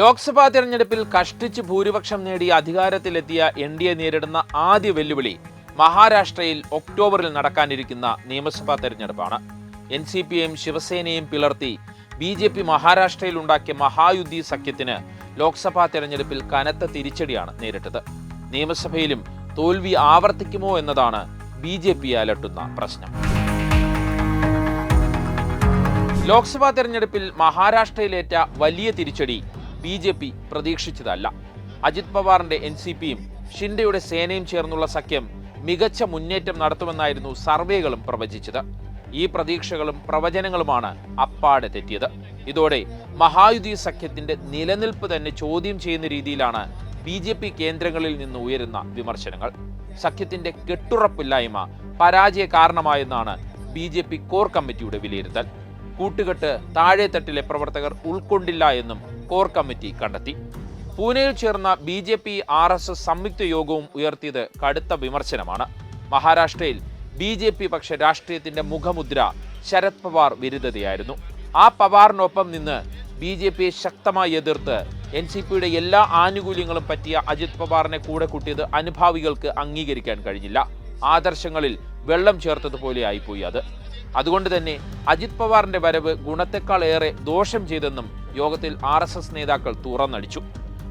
ലോക്സഭാ തിരഞ്ഞെടുപ്പിൽ കഷ്ടിച്ച് ഭൂരിപക്ഷം നേടി അധികാരത്തിലെത്തിയ എൻ ഡി എ നേരിടുന്ന ആദ്യ വെല്ലുവിളി മഹാരാഷ്ട്രയിൽ ഒക്ടോബറിൽ നടക്കാനിരിക്കുന്ന നിയമസഭാ തെരഞ്ഞെടുപ്പാണ്. എൻ സി പിയെയും ശിവസേനയും പിളർത്തി ബി ജെ പി മഹാരാഷ്ട്രയിൽ ഉണ്ടാക്കിയ മഹായുദ്ധി സഖ്യത്തിന് ലോക്സഭാ തെരഞ്ഞെടുപ്പിൽ കനത്ത തിരിച്ചടിയാണ് നേരിട്ടത്. നിയമസഭയിലും തോൽവി ആവർത്തിക്കുമോ എന്നതാണ് ബി ജെ പി അലട്ടുന്ന പ്രശ്നം. ലോക്സഭാ തെരഞ്ഞെടുപ്പിൽ മഹാരാഷ്ട്രയിലേറ്റ വലിയ തിരിച്ചടി ബി ജെ പി പ്രതീക്ഷിച്ചതല്ല. അജിത് പവാറിന്റെ എൻ സി പിയും ഷിൻഡെയുടെ സേനയും ചേർന്നുള്ള സഖ്യം മികച്ച മുന്നേറ്റം നടത്തുമെന്നായിരുന്നു സർവേകളും പ്രവചിച്ചത്. ഈ പ്രതീക്ഷകളും പ്രവചനങ്ങളുമാണ് അപ്പാടെ തെറ്റിയത്. ഇതോടെ മഹായുതി സഖ്യത്തിന്റെ നിലനിൽപ്പ് തന്നെ ചോദ്യം ചെയ്യുന്ന രീതിയിലാണ് ബി ജെ പി കേന്ദ്രങ്ങളിൽ നിന്ന് ഉയരുന്ന വിമർശനങ്ങൾ. സഖ്യത്തിന്റെ കെട്ടുറപ്പില്ലായ്മ പരാജയ കാരണമായെന്നാണ് B J P core committee വിലയിരുത്തൽ. കൂട്ടുകെട്ട് താഴെത്തട്ടിലെ പ്രവർത്തകർ ഉൾക്കൊണ്ടില്ല എന്നും കോർ കമ്മിറ്റി കണ്ടെത്തി. പൂനെയിൽ ചേർന്ന B J P R S S സംയുക്ത യോഗവും ഉയർത്തിയത് കടുത്ത വിമർശനമാണ്. മഹാരാഷ്ട്രയിൽ ബി ജെ പി പക്ഷേ രാഷ്ട്രീയത്തിന്റെ മുഖമുദ്ര ശരത് പവാർ വിരുദ്ധതയായിരുന്നു. ആ പവാറിനൊപ്പം നിന്ന് ബി ജെ പിയെ ശക്തമായി എതിർത്ത് എൻ സി പിയുടെ എല്ലാ ആനുകൂല്യങ്ങളും പറ്റിയ അജിത് പവാറിനെ കൂടെ കൂട്ടിയത് അനുഭാവികൾക്ക് അംഗീകരിക്കാൻ കഴിഞ്ഞില്ല. ആദർശങ്ങളിൽ വെള്ളം ചേർത്തതുപോലെ ആയിപ്പോയി അത്. അതുകൊണ്ട് തന്നെ അജിത് പവാറിന്റെ വരവ് ഗുണത്തെക്കാൾ ഏറെ ദോഷം ചെയ്തെന്നും യോഗത്തിൽ ആർ എസ് എസ് നേതാക്കൾ തുറന്നടിച്ചു.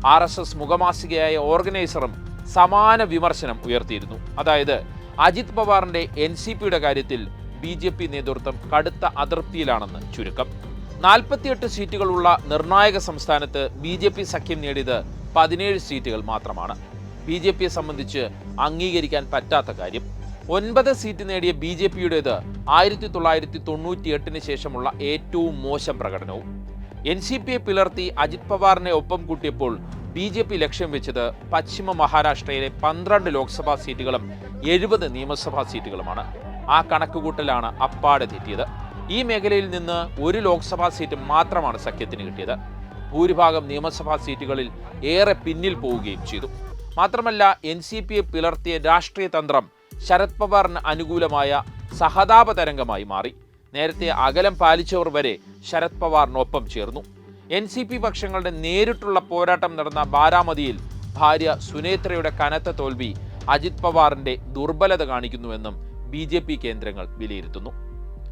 ആർ എസ് എസ് മുഖമാസികയായ ഓർഗനൈസറും സമാന വിമർശനം ഉയർത്തിയിരുന്നു. അതായത് അജിത് പവാറിന്റെ എൻ സി പിയുടെ കാര്യത്തിൽ ബി ജെ പി നേതൃത്വം കടുത്ത അതൃപ്തിയിലാണെന്ന് ചുരുക്കം. നാൽപ്പത്തിയെട്ട് സീറ്റുകളുള്ള നിർണായക സംസ്ഥാനത്ത് ബി ജെ പി സഖ്യം നേടിയത് പതിനേഴ് സീറ്റുകൾ മാത്രമാണ്. ബി ജെ പിയെ സംബന്ധിച്ച് അംഗീകരിക്കാൻ പറ്റാത്ത കാര്യം. ഒൻപത് സീറ്റ് നേടിയ ബി ജെ പിയുടേത് ആയിരത്തി തൊള്ളായിരത്തി തൊണ്ണൂറ്റി എട്ടിന് ശേഷമുള്ള ഏറ്റവും മോശം പ്രകടനവും. എൻ സി പിയെ പിളർത്തി അജിത് പവാറിനെ ഒപ്പം കൂട്ടിയപ്പോൾ ബി ജെ പി ലക്ഷ്യം വെച്ചത് പശ്ചിമ മഹാരാഷ്ട്രയിലെ പന്ത്രണ്ട് ലോക്സഭാ സീറ്റുകളും എഴുപത് നിയമസഭാ സീറ്റുകളുമാണ്. ആ കണക്കുകൂട്ടലാണ് അപ്പാടെ തെറ്റിയത്. ഈ മേഖലയിൽ നിന്ന് ഒരു ലോക്സഭാ സീറ്റ് മാത്രമാണ് സഖ്യത്തിന് കിട്ടിയത്. ഭൂരിഭാഗം നിയമസഭാ സീറ്റുകളിൽ ഏറെ പിന്നിൽ പോവുകയും ചെയ്തു. മാത്രമല്ല എൻ സി പിയെ പിളർത്തിയ രാഷ്ട്രീയ തന്ത്രം ശരത് പവാറിന് അനുകൂലമായ സഹതാപ തരംഗമായി മാറി. നേരത്തെ അകലം പാലിച്ചവർ വരെ ശരത് പവാറിനൊപ്പം ചേർന്നു. എൻ സി പി പക്ഷങ്ങളുടെ നേരിട്ടുള്ള പോരാട്ടം നടന്ന ബാരാമതിയിൽ ഭാര്യ സുനേത്രയുടെ കനത്ത തോൽവി അജിത് പവാറിന്റെ ദുർബലത കാണിക്കുന്നുവെന്നും ബി ജെ പി കേന്ദ്രങ്ങൾ വിലയിരുത്തുന്നു.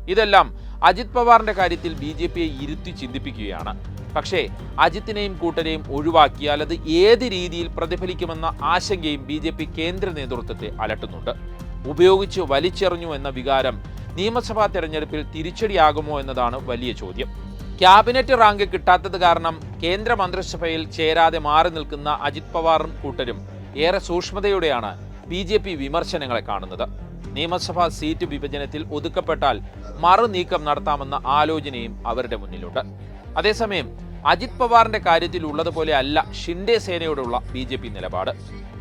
ഇതെല്ലാം അജിത് പവാറിന്റെ കാര്യത്തിൽ ബി ജെ പിയെ ഇരുത്തി ചിന്തിപ്പിക്കുകയാണ്. പക്ഷേ അജിത്തിനെയും കൂട്ടരെയും ഒഴിവാക്കിയാൽ അത് ഏത് രീതിയിൽ പ്രതിഫലിക്കുമെന്ന ആശങ്കയും ബി കേന്ദ്ര നേതൃത്വത്തെ അലട്ടുന്നുണ്ട്. ഉപയോഗിച്ച് വലിച്ചെറിഞ്ഞു എന്ന വികാരം നിയമസഭാ തെരഞ്ഞെടുപ്പിൽ തിരിച്ചടിയാകുമോ എന്നതാണ് വലിയ ചോദ്യം. ക്യാബിനറ്റ് റാങ്ക് കിട്ടാത്തത് കാരണം കേന്ദ്ര മന്ത്രിസഭയിൽ ചേരാതെ മാറി നിൽക്കുന്ന അജിത് പവാറും കൂട്ടരും ഏറെ സൂക്ഷ്മതയോടെയാണ് ബി ജെ പി വിമർശനങ്ങളെ കാണുന്നത്. നിയമസഭാ സീറ്റ് വിഭജനത്തിൽ ഒതുക്കപ്പെട്ടാൽ മറുനീക്കം നടത്താമെന്ന ആലോചനയും അവരുടെ മുന്നിലുണ്ട്. അതേസമയം അജിത് പവാറിന്റെ കാര്യത്തിൽ ഉള്ളതുപോലെ അല്ല ഷിൻഡെ സേനയോടുള്ള ബി ജെ പി നിലപാട്.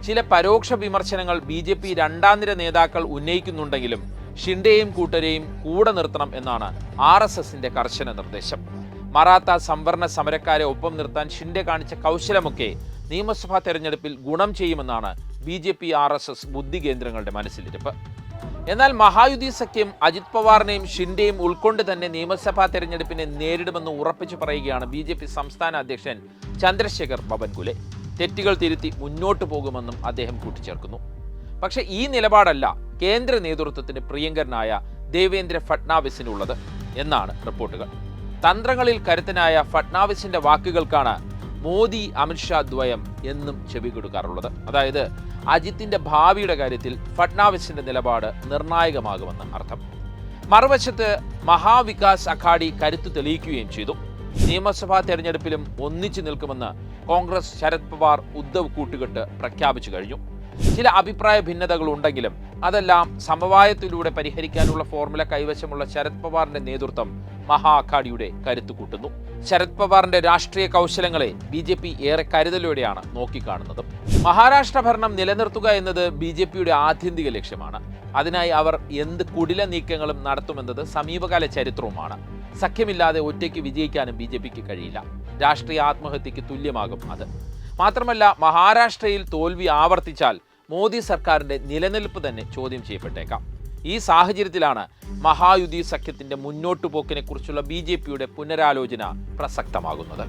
ചില പരോക്ഷ വിമർശനങ്ങൾ ബി ജെ പി രണ്ടാം നിര നേതാക്കൾ ഉന്നയിക്കുന്നുണ്ടെങ്കിലും ഷിൻഡെയും കൂട്ടരെയും കൂടെ നിർത്തണം എന്നാണ് ആർ എസ് എസിന്റെ കർശന നിർദ്ദേശം. മറാത്ത സംവരണ സമരക്കാരെ ഒപ്പം നിർത്താൻ ഷിൻഡെ കാണിച്ച കൗശലമൊക്കെ നിയമസഭാ തെരഞ്ഞെടുപ്പിൽ ഗുണം ചെയ്യുമെന്നാണ് B J P R S S ബുദ്ധി കേന്ദ്രങ്ങളുടെ മനസ്സിലിരിപ്പ്. എന്നാൽ മഹായുതി സഖ്യം അജിത് പവാറിനെയും ഷിൻഡെയും ഉൾക്കൊണ്ട് തന്നെ നിയമസഭാ തെരഞ്ഞെടുപ്പിനെ നേരിടുമെന്ന് ഉറപ്പിച്ചു പറയുകയാണ് ബി ജെ പി സംസ്ഥാന അധ്യക്ഷൻ ചന്ദ്രശേഖർ ബബൻകുലെ. തെറ്റുകൾ തിരുത്തി മുന്നോട്ടു പോകുമെന്നും അദ്ദേഹം കൂട്ടിച്ചേർക്കുന്നു. പക്ഷേ ഈ നിലപാടല്ല കേന്ദ്ര നേതൃത്വത്തിന് പ്രിയങ്കരനായ ദേവേന്ദ്ര ഫട്നാവിസിനുള്ളത് എന്നാണ് റിപ്പോർട്ടുകൾ. തന്ത്രങ്ങളിൽ കരുത്തനായ ഫട്നാവിസിന്റെ വാക്കുകൾക്കാണ് മോദി അമിത്ഷാ ദ്വയം എന്നും ചെവി കൊടുക്കാറുള്ളത് അതായത് അജിത്തിന്റെ ഭാവിയുടെ കാര്യത്തിൽ ഫട്നാവിസിന്റെ നിലപാട് നിർണായകമാകുമെന്ന് അർത്ഥം. മറുവശത്ത് മഹാവികാസ് അഖാഡി കരുത്തു തെളിയിക്കുകയും ചെയ്തു. നിയമസഭാ തെരഞ്ഞെടുപ്പിലും ഒന്നിച്ചു നിൽക്കുമെന്ന് കോൺഗ്രസ് ശരത് പവാർ ഉദ്ധവ് കൂട്ടുകെട്ട് പ്രഖ്യാപിച്ചു കഴിഞ്ഞു. ചില അഭിപ്രായ ഭിന്നതകൾ ഉണ്ടെങ്കിലും അതെല്ലാം സമവായത്തിലൂടെ പരിഹരിക്കാനുള്ള ഫോർമുല കൈവശമുള്ള ശരത് പവാറിന്റെ നേതൃത്വം മഹാ അഘാഡിയുടെ കരുത്തു കൂട്ടുന്നു. ശരത് പവാറിന്റെ രാഷ്ട്രീയ കൗശലങ്ങളെ ബി ജെ പി ഏറെ കരുതലോടെയാണ് നോക്കിക്കാണുന്നത്. മഹാരാഷ്ട്ര ഭരണം നിലനിർത്തുക എന്നത് ബി ജെ പിയുടെ ആത്യന്തിക ലക്ഷ്യമാണ്. അതിനായി അവർ എന്ത് കുടില നീക്കങ്ങളും നടത്തുമെന്നത് സമീപകാല ചരിത്രവുമാണ്. സഖ്യമില്ലാതെ ഒറ്റയ്ക്ക് വിജയിക്കാനും ബി ജെ പിക്ക് കഴിയില്ല. രാഷ്ട്രീയ ആത്മഹത്യക്ക് തുല്യമാകും അത്. മാത്രമല്ല മഹാരാഷ്ട്രയിൽ തോൽവി ആവർത്തിച്ചാൽ മോദി സർക്കാരിന്റെ നിലനിൽപ്പ് തന്നെ ചോദ്യം ചെയ്യപ്പെട്ടേക്കാം. ഈ സാഹചര്യത്തിലാണ് മഹായുതി സഖ്യത്തിന്റെ മുന്നോട്ടുപോക്കിനെക്കുറിച്ചുള്ള ബി ജെ പിയുടെ പുനരാലോചന പ്രസക്തമാകുന്നത്.